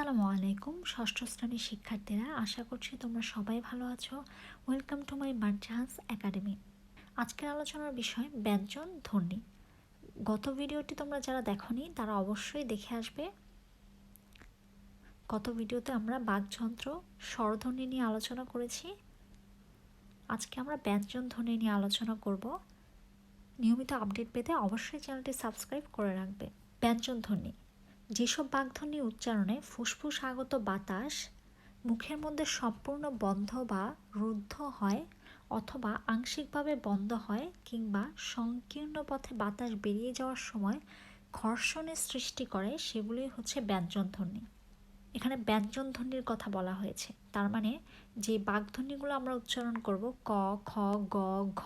আসসালামু আলাইকুম, ষষ্ঠ শ্রেণির শিক্ষার্থীরা। আশা করছি তোমরা সবাই ভালো আছো। ওয়েলকাম টু মাই মার্জাহান্স একাডেমি আজকের আলোচনার বিষয় ব্যঞ্জন ধ্বনি। গত ভিডিওটি তোমরা যারা দেখনি, তারা অবশ্যই দেখে আসবে। গত ভিডিওতে আমরা বাকযন্ত্র, স্বরধ্বনি নিয়ে আলোচনা করেছি। আজকে আমরা ব্যঞ্জন ধ্বনি নিয়ে আলোচনা করব। নিয়মিত আপডেট পেতে অবশ্যই চ্যানেলটি সাবস্ক্রাইব করে রাখবে। ব্যঞ্জন ধ্বনি। যেসব বাগধ্বনি উচ্চারণে ফুসফুস আগত বাতাস মুখের মধ্যে সম্পূর্ণ বন্ধ বা রুদ্ধ হয় অথবা আংশিকভাবে বন্ধ হয় কিংবা সংকীর্ণ পথে বাতাস বেরিয়ে যাওয়ার সময় ঘর্ষণের সৃষ্টি করে সেগুলি হচ্ছে ব্যঞ্জনধ্বনি। এখানে ব্যঞ্জন ধ্বনির কথা বলা হয়েছে। তার মানে যে বাগধ্বনিগুলো আমরা উচ্চারণ করব, ক, খ, গ, ঘ,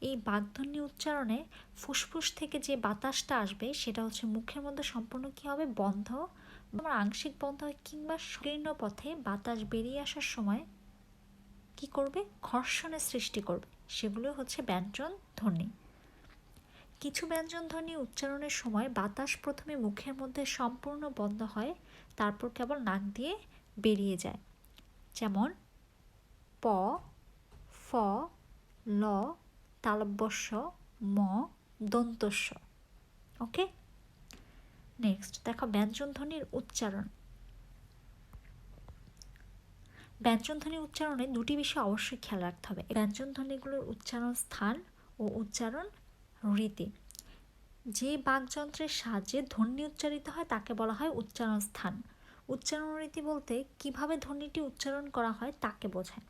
এই বাগধ্বনি উচ্চারণে ফুসফুস থেকে যে বাতাসটা আসবে, সেটা হচ্ছে মুখের মধ্যে সম্পূর্ণ কী হবে? বন্ধ। আমার আংশিক বন্ধ কিংবা সংকীর্ণ পথে বাতাস বেরিয়ে আসার সময় কি করবে? ঘর্ষণের সৃষ্টি করবে। সেগুলো হচ্ছে ব্যঞ্জন ধ্বনি কিছু ব্যঞ্জন ধ্বনি উচ্চারণের সময় বাতাস প্রথমে মুখের মধ্যে সম্পূর্ণ বন্ধ হয় তারপর কেবল নাক দিয়ে বেরিয়ে যায়। যেমন, প, ফ, ল, তালব্যস্য, ম, দন্তস্য। ওকে নেক্সট দেখো ব্যঞ্জনধ্বনির উচ্চারণ। ব্যঞ্জনধ্বনি উচ্চারণে দুটি বিষয় অবশ্যই খেয়াল রাখতে হবে। ব্যঞ্জনধ্বনিগুলোর উচ্চারণ স্থান ও উচ্চারণ রীতি। যে বাকযন্ত্রের সাহায্যে ধ্বনি উচ্চারিত হয় তাকে বলা হয় উচ্চারণ স্থান উচ্চারণ রীতি বলতে কীভাবে ধ্বনিটি উচ্চারণ করা হয় তাকে বোঝায়।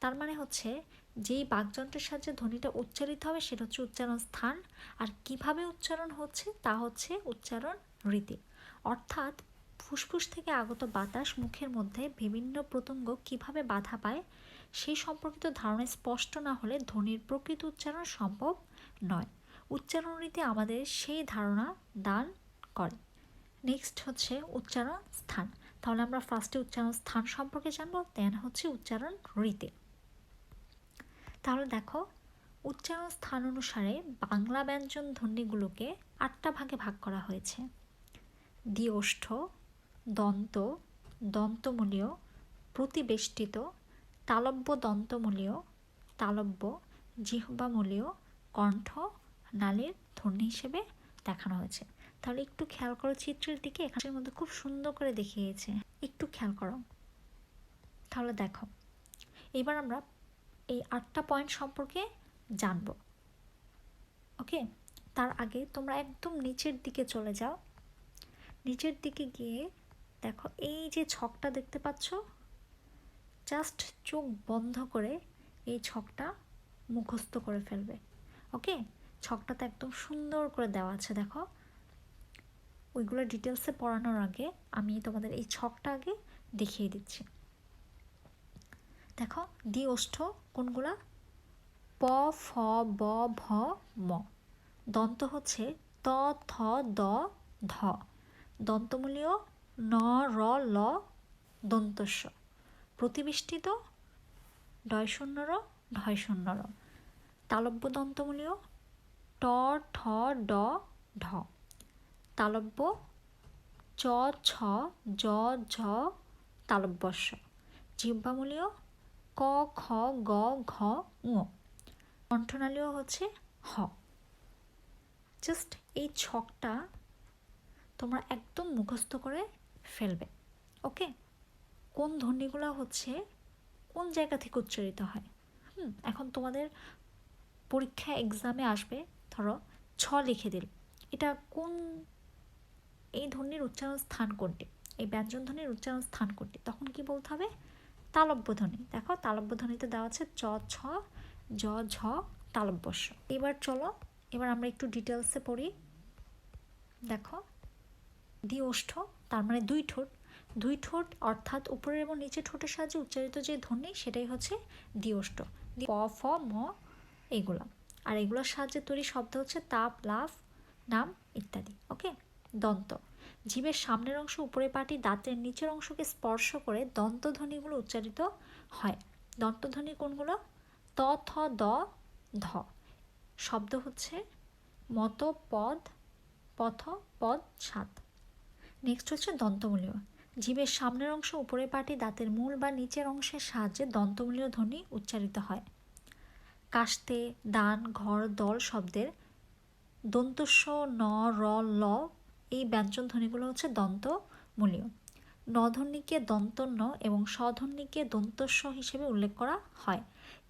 তার মানে হচ্ছে যেই বাকযন্ত্রের সাহায্যে ধ্বনিটা উচ্চারিত হবে সেটা হচ্ছে উচ্চারণ স্থান আর কীভাবে উচ্চারণ হচ্ছে তা হচ্ছে উচ্চারণ রীতি। অর্থাৎ ফুসফুস থেকে আগত বাতাস মুখের মধ্যে বিভিন্ন প্রত্যঙ্গ কীভাবে বাধা পায় সেই সম্পর্কিত ধারণা স্পষ্ট না হলে ধ্বনির প্রকৃত উচ্চারণ সম্ভব নয়। উচ্চারণ রীতি আমাদের সেই ধারণা দান করে। নেক্সট হচ্ছে উচ্চারণ স্থান। তাহলে আমরা ফার্স্টে উচ্চারণ স্থান সম্পর্কে জানব দেন হচ্ছে উচ্চারণ রীতি। তাহলে দেখো, উচ্চারণ স্থান অনুসারে বাংলা ব্যঞ্জন ধ্বনিগুলোকে আটটা ভাগে ভাগ করা হয়েছে। দ্বিওষ্ঠ, দন্ত, দন্তমূলীয়, প্রতিবেষ্টিত, তালব্য দন্তমূলীয়, তালব্য, জিহ্বামূলীয়, কণ্ঠ নালীর ধ্বনি হিসেবে দেখানো হয়েছে। তাহলে একটু খেয়াল করো চিত্রের দিকে, এখানের মধ্যে খুব সুন্দর করে দেখিয়েছে। একটু খেয়াল করো। তাহলে দেখো। এবার আমরা এই আটটা পয়েন্ট সম্পর্কে জানব। ওকে তার আগে তোমরা একদম নিচের দিকে চলে যাও। নিচের দিকে গিয়ে দেখো, এই যে ছকটা দেখতে পাচ্ছ জাস্ট চোখ বন্ধ করে এই ছকটা মুখস্থ করে ফেলবে। ওকে ছকটাতে একদম সুন্দর করে দেওয়া আছে, দেখো। ওইগুলো ডিটেলসে পড়ানোর আগে আমি তোমাদের এই ছকটা আগে দেখিয়ে দিচ্ছি। দেখো, দি ওষ্ঠ কোনগুলা? প, ফ, ব, ভ, ম। দন্ত হচ্ছে ত, থ, দ, ধ। দন্তমূলীয় ন, র, ল, দন্তস্ব। প্রতিবেষ্টিত ডয় শূন্য র ঢয় শূন্য র তালব্য দন্তমূলীয় ট, ঠ, ড, ঢ। তালব্য, চ, ছ, জ, ঝ, তালব্যস্য। জিহ্বামূলীয়, ক, খ, গ, ঘ, ঙ। কণ্ঠনালীয় হচ্ছে হ। জাস্ট এই ছকটা তোমরা একদম মুখস্থ করে ফেলবে, ওকে? কোন ধ্বনিগুলো হচ্ছে, কোন জায়গা থেকে উচ্চারিত হয়? হুম, এখন তোমাদের পরীক্ষা এক্সামে আসবে। ধরো, ছ লিখে দিল। এটা কোন, এই ধ্বনির উচ্চারণ স্থান কোনটি? এই ব্যঞ্জন ধ্বনির উচ্চারণ স্থান কোনটি? তখন কি বলতে হবে? তালব্য ধ্বনি। দেখো, তালব্য ধ্বনিতে দেওয়া আছে চ, ছ, জ, ঝ তালব্যস্য এবার চলো, এবার আমরা একটু ডিটেলসে পড়ি। দেখো, দ্বি ওষ্ঠ, তার মানে দুই ঠোঁট। দুই ঠোঁট অর্থাৎ উপরের এবং নিচে ঠোঁটের সাহায্যে উচ্চারিত যে ধ্বনি, সেটাই হচ্ছে দ্বিওষ্ঠ প ফ, ম, এগুলো। আর এগুলোর সাহায্যে তৈরি শব্দ হচ্ছে তাপ লাভ নাম ইত্যাদি, ওকে? দন্ত। জীবের সামনের অংশ উপরে পাটি, দাঁতের নিচের অংশকে স্পর্শ করে দন্তধ্বনিগুলো উচ্চারিত হয়। দন্তধ্বনি কোনগুলো? ত, থ, দ, ধ। শব্দ হচ্ছে মত পদ পথ, পদ, সাত। নেক্সট হচ্ছে দন্তমূলীয়। জীবের সামনের অংশ, উপরের পাটি, দাঁতের মূল বা নিচের অংশের সাহায্যে দন্তমূলীয় ধ্বনি উচ্চারিত হয়। কাস্তে দান, ঘর, দল শব্দের দন্তস্ব, ন, র, ল, এই ব্যঞ্জন ধ্বনিগুলো হচ্ছে দন্তমূলীয়। নধ্বনিকে দন্তন্য এবং স্বধ্বনিকে দন্তস্ব হিসেবে উল্লেখ করা হয়।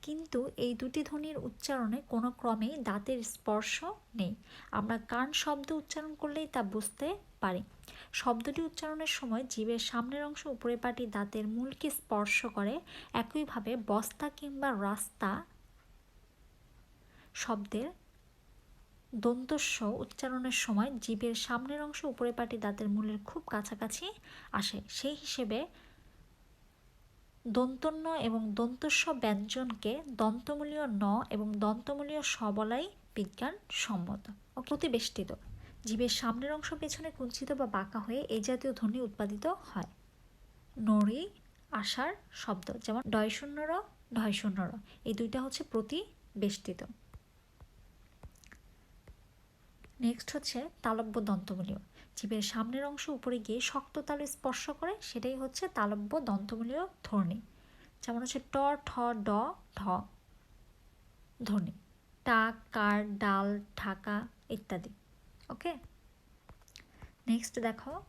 কিন্তু এই দুটি ধ্বনির উচ্চারণে কোনো ক্রমেই দাঁতের স্পর্শ নেই। আমরা কান শব্দ উচ্চারণ করলেই তা বুঝতে পারি। শব্দটি উচ্চারণের সময় জীবের সামনের অংশ উপরে পাটি দাঁতের মূলকে স্পর্শ করে। একইভাবে বস্তা কিংবা রাস্তা শব্দের দন্তস্ব উচ্চারণের সময় জীবের সামনের অংশ উপরে পাটি দাঁতের মূলের খুব কাছাকাছি আসে। সেই হিসেবে দন্তন্য এবং দন্তস্ব ব্যঞ্জনকে দন্তমূলীয় ন এবং দন্তমূলীয় স বলাই বিজ্ঞান সম্মত। ও প্রতিবেষ্টিত জীবের সামনের অংশ পেছনে কুঞ্চিত বা বাঁকা হয়ে এই জাতীয় ধ্বনি উৎপাদিত হয়। নড়ি আসার শব্দ যেমন ডয় শূন্য র, ঢয় শূন্য র। এই দুইটা হচ্ছে প্রতিবেষ্টিত। নেক্সট হচ্ছে তালব্য দন্তমূলীয় জীবের সামনের অংশ উপরে গিয়ে শক্ত তালু স্পর্শ করে, সেটাই হচ্ছে তালব্য দন্তমূলীয় ধ্বনি যেমন হচ্ছে ট, ঠ, ড ঢ ধ্বনি টাক, কার, ডাল, ঢাকা ইত্যাদি। ওকে? নেক্সট দেখো,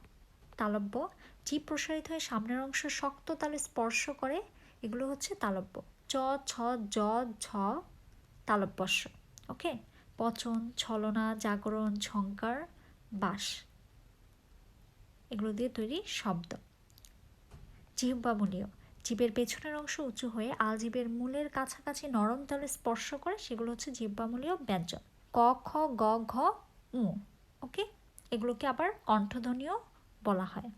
তালব্য। জীব প্রসারিত হয়ে সামনের অংশ শক্ত তালে স্পর্শ করে, এগুলো হচ্ছে তালব্য। চ, ছ, জ, ঝ, তালব্যস্য। ওকে? পচন, ছলনা, জাগরণ ঝঙ্কার বাস। এগুলো দিয়ে তৈরি শব্দ। জিহ্বামূলীয় জীবের পেছনের অংশ উঁচু হয়ে আলজীবের মূলের কাছাকাছি নরম তালে স্পর্শ করে, সেগুলো হচ্ছে জিহ্বামূলীয় ব্যঞ্জন। ক, খ, গ, ঘ, উ। ওকে? এগুলোকে আবার কণ্ঠধ্বনিও বলা হয়।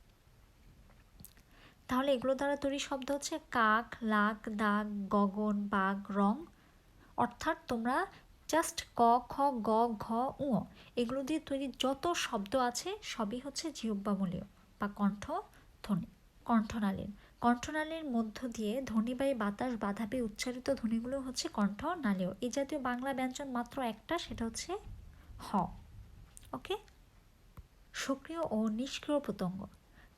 তাহলে এগুলো দ্বারা তৈরি শব্দ হচ্ছে কাক, লাক, দাগ, গগন, বাঘ, রং। অর্থাৎ তোমরা জাস্ট ক, খ, গ, ঘ উ এগুলো দিয়ে তৈরি যত শব্দ আছে সবই হচ্ছে জিহ্বামূলীয় বা কণ্ঠ ধ্বনি, কণ্ঠনালীন। কণ্ঠনালীর মধ্য দিয়ে ধ্বনিবাহী বাতাস বাধা পেয়ে উচ্চারিত ধ্বনিগুলো হচ্ছে কণ্ঠনালীয়। এই জাতীয় বাংলা ব্যঞ্জন মাত্র একটা, সেটা হচ্ছে হ। ওকে? সক্রিয় ও নিষ্ক্রিয় প্রত্যঙ্গ।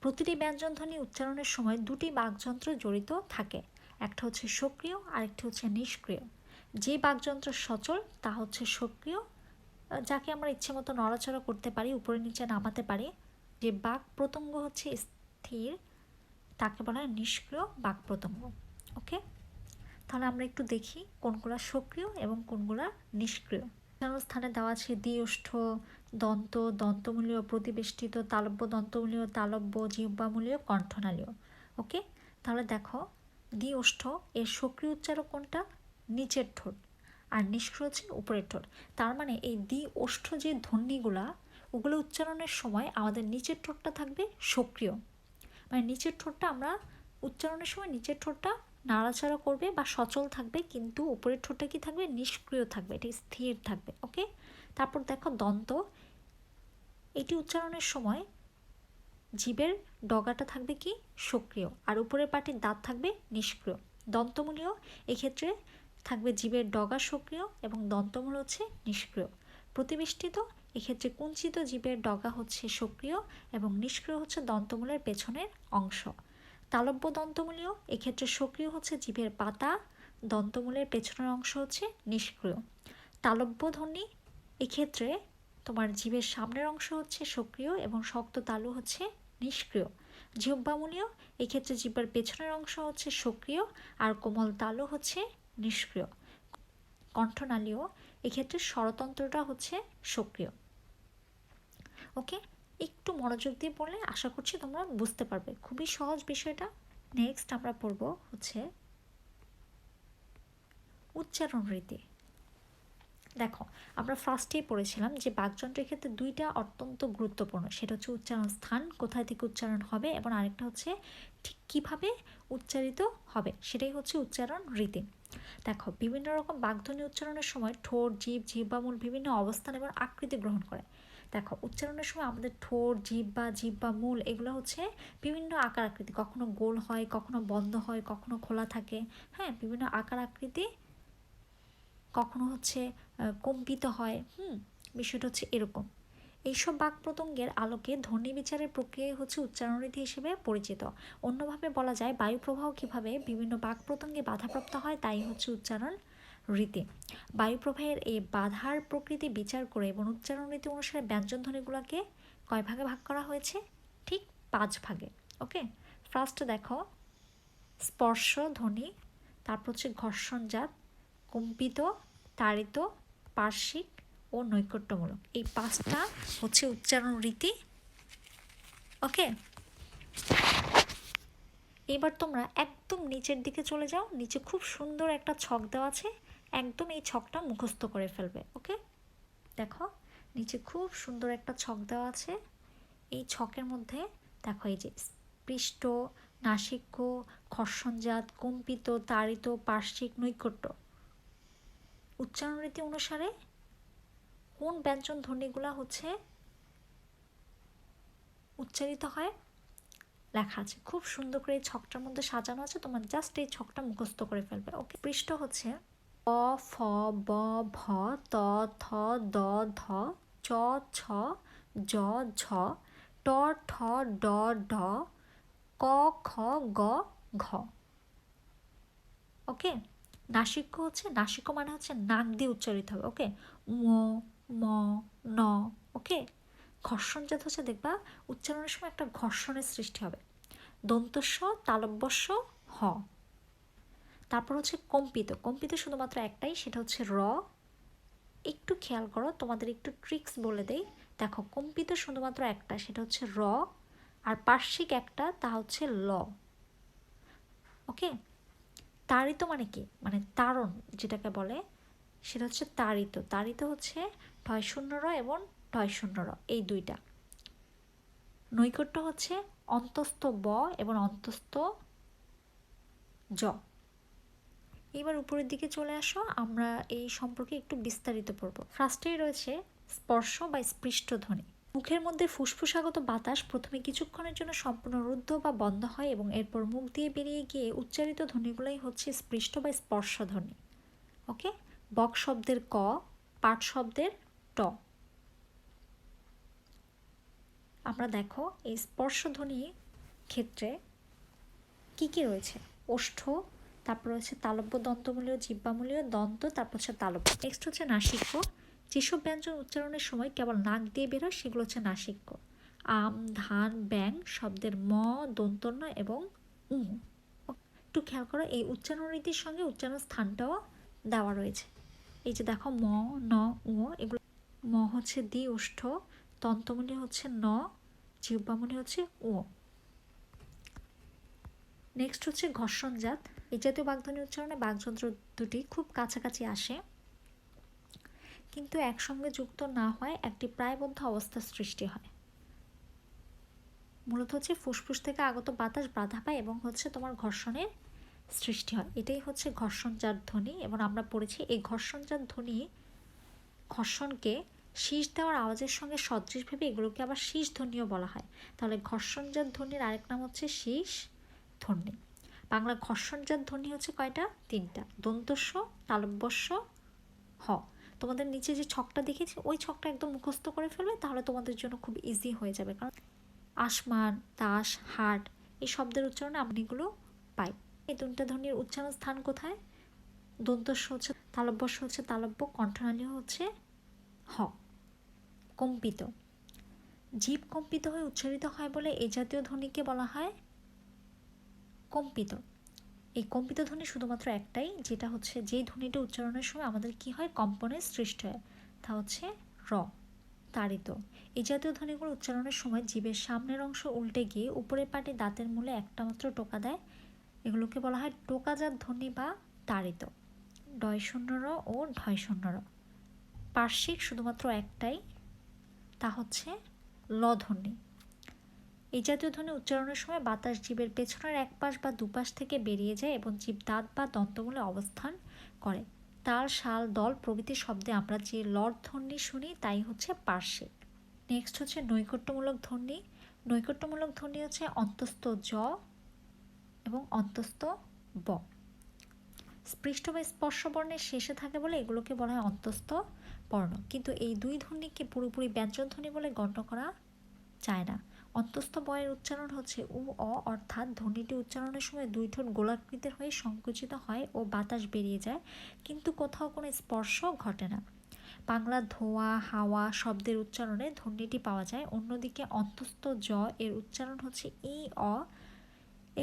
প্রতিটি ব্যঞ্জনধ্বনি উচ্চারণের সময় দুটি বাকযন্ত্র জড়িত থাকে। একটা হচ্ছে সক্রিয়, আরেকটি হচ্ছে নিষ্ক্রিয়। যে বাকযন্ত্র সচল, তা হচ্ছে সক্রিয় যাকে আমরা ইচ্ছে মতো নড়াচড়া করতে পারি, উপরে নিচে নামাতে পারি। যে বাক প্রত্যঙ্গ হচ্ছে স্থির, তাকে বলা হয় নিষ্ক্রিয় বাক প্রত্যঙ্গ। ওকে? তাহলে আমরা একটু দেখি কোনগুলা সক্রিয় এবং কোনগুলা নিষ্ক্রিয়। স্থানে দেওয়া আছে দ্বিষ্ঠ দন্ত, দন্তমূলীয়, প্রতিবেষ্টিত, তালব্য, দন্তমূলীয়, তালব্য, জিহ্বামূলীয়, কণ্ঠনালীয়। ওকে? তাহলে দেখো দ্বি ওষ্ঠ এর সক্রিয় উচ্চারক কোনটা? নিচের ঠোঁট আর নিষ্ক্রিয় হচ্ছে উপরের ঠোঁট। তার মানে এই দ্বি ওষ্ঠ যে ধ্বনিগুলা, ওগুলো উচ্চারণের সময় আমাদের নিচের ঠোঁটটা থাকবে সক্রিয়। মানে নিচের ঠোঁটটা আমরা উচ্চারণের সময় নিচের ঠোঁটটা নাড়াচাড়া করবে বা সচল থাকবে, কিন্তু উপরের ঠোঁটটা কি থাকবে? নিষ্ক্রিয় থাকবে, এটি স্থির থাকবে, ওকে? তারপর দেখো দন্ত। এটি উচ্চারণের সময় জীবের ডগাটা থাকবে কি? সক্রিয়। আর উপরের পাটির দাঁত থাকবে নিষ্ক্রিয়। দন্তমূলীয়, এক্ষেত্রে থাকবে জীবের ডগা সক্রিয় এবং দন্তমূল হচ্ছে নিষ্ক্রিয়। প্রতিবেষ্টিত, এক্ষেত্রে কুঞ্চিত জীবের ডগা হচ্ছে সক্রিয় এবং নিষ্ক্রিয় হচ্ছে দন্তমূলের পেছনের অংশ। তালব্য দন্তমূলীয়, এক্ষেত্রে সক্রিয় হচ্ছে জীবের পাতা, দন্তমূলের পেছনের অংশ হচ্ছে নিষ্ক্রিয়। তালব্য ধ্বনি এক্ষেত্রে তোমার জীবের সামনের অংশ হচ্ছে সক্রিয় এবং শক্ত তালু হচ্ছে নিষ্ক্রিয়। জিহ্বামূলীয় এক্ষেত্রে জীবের পেছনের অংশ হচ্ছে সক্রিয় আর কোমল তালু হচ্ছে নিষ্ক্রিয়। কণ্ঠনালীয় এক্ষেত্রে স্বরতন্ত্রটা হচ্ছে সক্রিয়। ওকে? একটু মনোযোগ দিয়ে পড়লে আশা করছি তোমরা বুঝতে পারবে। খুবই সহজ বিষয়টা। নেক্সট আমরা পড়ব হচ্ছে উচ্চারণ রীতি। দেখো, আমরা ফার্স্টেই পড়েছিলাম যে বাকযন্ত্রের ক্ষেত্রে দুইটা অত্যন্ত গুরুত্বপূর্ণ। সেটা হচ্ছে উচ্চারণ স্থান, কোথায় থেকে উচ্চারণ হবে এবং আরেকটা হচ্ছে ঠিক কীভাবে উচ্চারিত হবে। সেটাই হচ্ছে উচ্চারণ রীতি। দেখো, বিভিন্ন রকম বাগধ্বনি উচ্চারণের সময় ঠোঁট জীব জিহ্বামূল বিভিন্ন অবস্থান এবং আকৃতি গ্রহণ করে। দেখো, উচ্চারণের সময় আমাদের ঠোঁট জিভ বা জিভ বা মূল এগুলো হচ্ছে বিভিন্ন আকার আকৃতি। কখনো গোল হয়, কখনো বন্ধ হয়, কখনো খোলা থাকে হ্যাঁ? বিভিন্ন আকার আকৃতি কখনো হচ্ছে কম্পিত হয়, হুম? বিষয়টা হচ্ছে এরকম। এইসব বাক প্রতঙ্গের আলোকে ধ্বনি বিচারের প্রক্রিয়া হচ্ছে উচ্চারণরীতি হিসেবে পরিচিত। অন্যভাবে বলা যায়, বায়ু প্রবাহ কীভাবে বিভিন্ন বাক প্রতঙ্গে বাধাপ্রাপ্ত হয় তাই হচ্ছে উচ্চারণ রীতি। বায়ুপ্রবাহের এই বাধার প্রকৃতি বিচার করে এবং উচ্চারণ রীতি অনুসারে ব্যঞ্জন ধ্বনিগুলোকে কয় ভাগে ভাগ করা হয়েছে? ঠিক পাঁচ ভাগে, ওকে? ফার্স্ট দেখো, স্পর্শ ধ্বনি, তারপর হচ্ছে ঘর্ষণজাত, কম্পিত, তাড়িত, পার্শ্বিক ও নৈকট্যমূলক। এই পাঁচটা হচ্ছে উচ্চারণ রীতি। ওকে? এবার তোমরা একদম নিচের দিকে চলে যাও। নিচে খুব সুন্দর একটা ছক দেওয়া আছে। একদম এই ছকটা মুখস্থ করে ফেলবে, ওকে? দেখো, নিচে খুব সুন্দর একটা ছক দেওয়া আছে। এই ছকের মধ্যে দেখো এই যে পৃষ্ঠ নাসিক্য, খর্ষণজাত, কম্পিত, তাড়িত, পার্শ্বিক, নৈকট্য। উচ্চারণ রীতি অনুসারে কোন ব্যঞ্জন ধ্বনিগুলা হচ্ছে উচ্চারিত হয়? লেখা আছে। খুব সুন্দর করে এই ছকটার মধ্যে সাজানো আছে। তোমার জাস্ট এই ছকটা মুখস্থ করে ফেলবে। ওকে পৃষ্ঠ হচ্ছে অ ফ, ব, ভ, ত, থ, দ, ধ, চ, ছ, জ, ঝ, ট, ঠ, ড, ঢ, ক, খ, গ, ঘ। ওকে নাসিক্য হচ্ছে, নাসিক্য মানে হচ্ছে নাক দিয়ে উচ্চারিত হবে। ওকে ম ম, ন, ওকে? ঘর্ষণ ঘর্ষণজাত হচ্ছে দেখবা, উচ্চারণের সময় একটা ঘর্ষণের সৃষ্টি হবে। দন্তস্ব তালব্যস্য হ। তারপর হচ্ছে কম্পিত। কম্পিত শুধুমাত্র একটাই, সেটা হচ্ছে র। একটু খেয়াল করো, তোমাদের একটু ট্রিক্স বলে দেই। দেখো, কম্পিত শুধুমাত্র একটা, সেটা হচ্ছে র। আর পার্শ্বিক একটা, তা হচ্ছে ল। ওকে? তারিত মানে কি? মানে তারণ যেটাকে বলে, সেটা হচ্ছে তারিত তারিত হচ্ছে ঠয় শূন্য র এবং ঠয় শূন্য র এই দুইটা। নৈকট্য হচ্ছে অন্তস্থ ব এবং অন্তস্থ জ। এবার উপরের দিকে চলে আসো, আমরা এই সম্পর্কে একটু বিস্তারিত পড়ব। ফার্স্টেই রয়েছে স্পর্শ বা স্পৃষ্ট ধ্বনি মুখের মধ্যে ফুসফুসাগত বাতাস প্রথমে কিছুক্ষণের জন্য সম্পূর্ণ রুদ্ধ বা বন্ধ হয় এবং এরপর মুখ দিয়ে বেরিয়ে গিয়ে উচ্চারিত ধ্বনিগুলোই হচ্ছে স্পৃষ্ট বা স্পর্শ ধ্বনি ওকে বক শব্দের ক পাঠ শব্দের ট। আমরা দেখো এই স্পর্শধ্বনি ক্ষেত্রে কি কি রয়েছে? ওষ্ঠ, তারপর হচ্ছে তালব্য দন্তমূলীয় জিব্বামূলীয় দন্ত, তারপর হচ্ছে তালব্য। নেক্সট হচ্ছে নাসিক্য যেসব ব্যঞ্জন উচ্চারণের সময় কেবল নাক দিয়ে বেরোয়, সেগুলো হচ্ছে নাসিক্য আম, ধান, ব্যাং শব্দের ম দন্তন্য এবং উ। একটু খেয়াল করো, এই উচ্চারণ রীতির সঙ্গে উচ্চারণ স্থানটাও দেওয়া রয়েছে। এই যে দেখো ম, ন উ এগুলো ম হচ্ছে দ্বি ওষ্ঠ তন্তমূলী হচ্ছে ন জিহ্বামূলী হচ্ছে ও। নেক্সট হচ্ছে ঘর্ষণজাত এই জাতীয় বাগধ্বনি উচ্চারণে বাগযন্ত্র দুটি খুব কাছাকাছি আসে। কিন্তু একসঙ্গে যুক্ত না হয় একটি প্রায়বদ্ধ অবস্থার সৃষ্টি হয়। মূলত হচ্ছে ফুসফুস থেকে আগত বাতাস বাধা পায় এবং হচ্ছে তোমার ঘর্ষণের সৃষ্টি হয়। এটাই হচ্ছে ঘর্ষণজাত ধ্বনি এবং আমরা পড়েছি এই ঘর্ষণজাত ধ্বনি ঘর্ষণকে শীষ দেওয়ার আওয়াজের সঙ্গে সদৃশ ভেবে এগুলোকে আবার শীষ ধ্বনিও বলা হয়। তাহলে ঘর্ষণজাত ধ্বনির আরেক নাম হচ্ছে শীষ ধ্বনি। বাংলা ঘর্ষণজাত ধ্বনি হচ্ছে কয়টা? তিনটা। দন্তস্ব তালব্যস্য হ। তোমাদের নিচে যে ছকটা দেখেছি, ওই ছকটা একদম মুখস্থ করে ফেলবে, তাহলে তোমাদের জন্য খুব ইজি হয়ে যাবে। কারণ আসমান, তাস হাট এই শব্দের উচ্চারণে আমরা এগুলো পাই। এই দুটা ধ্বনির উচ্চারণ স্থান কোথায়? দন্তস্ব হচ্ছে তালব্যস্য হচ্ছে তালব্য কণ্ঠনালী হচ্ছে হ। কম্পিত জীব কম্পিত হয়ে উচ্চারিত হয় বলে এই জাতীয় ধ্বনিকে বলা হয় কম্পিত। এই কম্পিত ধ্বনি শুধুমাত্র একটাই, যেটা হচ্ছে যেই ধ্বনিটা উচ্চারণের সময় আমাদের কি হয়? কম্পনের সৃষ্টি হয়। তা হচ্ছে র, তাড়িত। এই জাতীয় ধ্বনিগুলো উচ্চারণের সময় জীবের সামনের অংশ উল্টে গিয়ে উপরের পাটে দাঁতের মূলে একটা মাত্র টোকা দেয়। এগুলোকে বলা হয় টোকাজাত ধ্বনি বা তাড়িত। ডয় শূন্য র ও ঢয় শূন্য র। পার্শ্বিক শুধুমাত্র একটাই তা হচ্ছে ল ধ্বনি এই জাতীয় ধ্বনি উচ্চারণের সময় বাতাস জীবের পেছনের এক পাশ বা দুপাশ থেকে বেরিয়ে যায় এবং জীব দাঁত বা দন্তমূলে অবস্থান করে। তাল, শাল, দল প্রভৃতি শব্দে আমরা যে লর ধ্বনি শুনি, তাই হচ্ছে পার্শ্বিক নেক্সট হচ্ছে নৈকট্যমূলক ধ্বনি। নৈকট্যমূলক ধ্বনি হচ্ছে অন্তস্থ জ এবং অন্তস্থ ব। স্পৃষ্ট বা স্পর্শ বর্ণের শেষে থাকে বলে এগুলোকে বলা হয় অন্তস্থ বর্ণ কিন্তু এই দুই ধ্বনিকে পুরোপুরি ব্যঞ্জন ধ্বনি বলে গণ্য করা যায় না। অন্তস্থ বয়ের উচ্চারণ হচ্ছে উ, অ, অর্থাৎ ধ্বনিটি উচ্চারণের সময় দুই ঠোঁট গোলাকৃতির হয়ে সংকুচিত হয় ও বাতাস বেরিয়ে যায়, কিন্তু কোথাও কোনো স্পর্শ ঘটে না। বাংলা ধোয়া, হাওয়া শব্দের উচ্চারণে ধ্বনিটি পাওয়া যায়। অন্যদিকে অন্তস্থ জ এর উচ্চারণ হচ্ছে ই, অ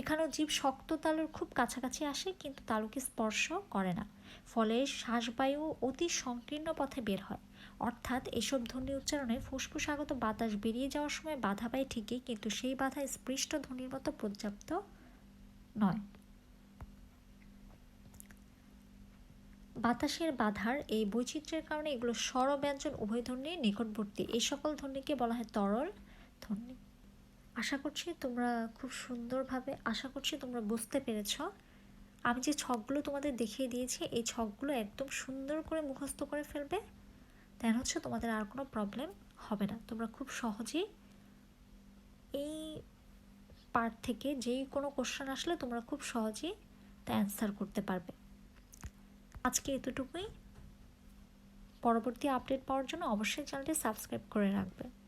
এখানেও জীব শক্ত তালুর খুব কাছাকাছি আসে, কিন্তু তালুকে স্পর্শ করে না। ফলে শ্বাসবায়ু অতি সংকীর্ণ পথে বের হয়। অর্থাৎ এসব ধ্বনি উচ্চারণে ফুসফুস আগত বাতাস বেরিয়ে যাওয়ার সময় বাধা পায় ঠিকই, কিন্তু সেই বাধা স্পৃষ্ট ধ্বনির মতো পর্যাপ্ত নয়। বাতাসের বাধার এই বৈচিত্র্যের কারণে এগুলো স্বর ব্যঞ্জন উভয় ধ্বনির নিকটবর্তী। এই সকল ধ্বনিকে বলা হয় তরল ধ্বনি। আশা করছি তোমরা খুব সুন্দরভাবে, আশা করছি তোমরা বুঝতে পেরেছ। আমি যে ছকগুলো তোমাদের দেখিয়ে দিয়েছি, এই ছকগুলো একদম সুন্দর করে মুখস্থ করে ফেলবে। দেন হচ্ছে তোমাদের আর কোনো প্রবলেম হবে না। তোমরা খুব সহজেই এই পার্ট থেকে যেই কোনো কোশ্চেন আসলে তোমরা খুব সহজেই তা অ্যান্সার করতে পারবে। আজকে এতটুকুই। পরবর্তী আপডেট পাওয়ার জন্য অবশ্যই চ্যানেলটি সাবস্ক্রাইব করে রাখবে।